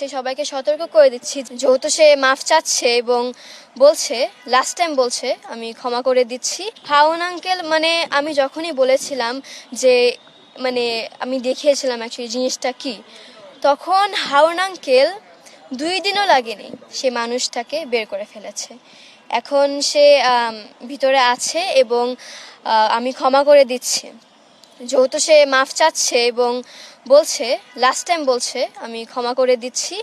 সে সবাইকে সতর্ক করে দিচ্ছি। যেহেতু সে মাফ চাচ্ছে এবং বলছে লাস্ট টাইম বলছে, আমি ক্ষমা করে দিচ্ছি। হাউন আঙ্কেল মানে আমি যখনই বলেছিলাম যে মানে আমি দেখিয়েছিলাম অ্যাকচুয়ালি জিনিসটা কি, তখন হাউন আঙ্কেল দুই দিনও লাগেনি সে মানুষটাকে বের করে ফেলেছে। এখন সে ভিতরে আছে এবং আমি ক্ষমা করে দিচ্ছি। যেহেতু সে মাফ চাচ্ছে এবং বলছে লাস্ট টাইম বলছে, আমি ক্ষমা করে দিচ্ছি।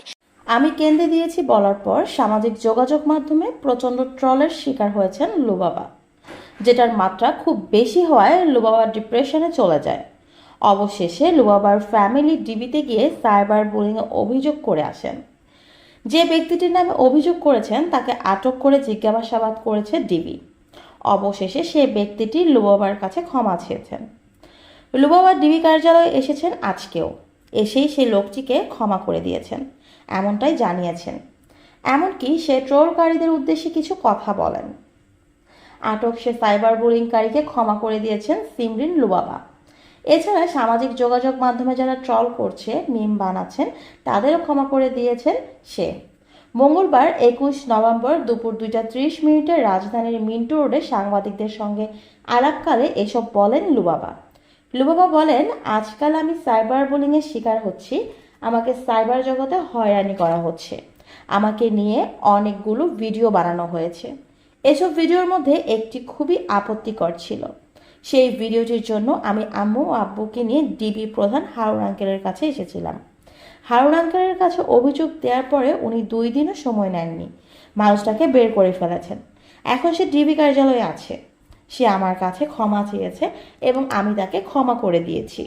আমি কেন্দ্রে দিয়েছি বলার পর সামাজিক যোগাযোগ মাধ্যমে প্রচণ্ড ট্রলের শিকার হয়েছেন লুবাবা, যেটার মাত্রা খুব বেশি হওয়ায় লুবাবা ডিপ্রেশনে চলে যায়। অবশেষে লুবাবার ফ্যামিলি ডিবিতে গিয়ে সাইবার বুলিংয়ে অভিযোগ করে আসেন। যে ব্যক্তিটির নামে অভিযোগ করেছেন, তাকে আটক করে জিজ্ঞাসাবাদ করেছে ডিবি। অবশেষে সে ব্যক্তিটি লুবাবার কাছে ক্ষমা চেয়েছেন। লুবাবা ডিবি কার্যালয়ে এসেছেন আজকেও। এসেই সেই লোকটিকে ক্ষমা করে দিয়েছেন, এমনটাই জানিয়েছেন। এমনকি সে ট্রোলকারীদের উদ্দেশ্যে কিছু কথা বলেন। আটক সে সাইবার বুলিংকারীকে ক্ষমা করে দিয়েছেন সিমরিন লুবাবা। এছাড়া সামাজিক যোগাযোগ মাধ্যমে যারা ট্রল করছে, মিম বানাচ্ছেন, তাদেরও ক্ষমা করে দিয়েছেন সে। মঙ্গলবার একুশ নভেম্বর দুপুর দুইটা ত্রিশ মিনিটে রাজধানীর মিন্টু রোডে সাংবাদিকদের সঙ্গে আলাপকালে এসব বলেন লুবাবা। লুবাবা বলেন, আজকাল আমি সাইবার বুলিংয়ের শিকার হচ্ছি। আমাকে সাইবার জগতে হয়রানি করা হচ্ছে। আমাকে নিয়ে অনেকগুলো ভিডিও বানানো হয়েছে। এসব ভিডিওর মধ্যে একটি খুবই আপত্তিকর ছিল। সেই ভিডিওটির জন্য আমি আম্মু ও আব্বুকে নিয়ে ডিবি প্রধান হারুন আঙ্কেলের কাছে এসেছিলাম। হারুন আঙ্কেলের কাছে অভিযোগ দেওয়ার পরে উনি দুই দিনও সময় নেননি। মানুষটাকে বের করে ফেলেছেন। এখন সে ডিবি কার্যালয়ে আছে। সে আমার কাছে ক্ষমা চেয়েছে এবং আমি তাকে ক্ষমা করে দিয়েছি।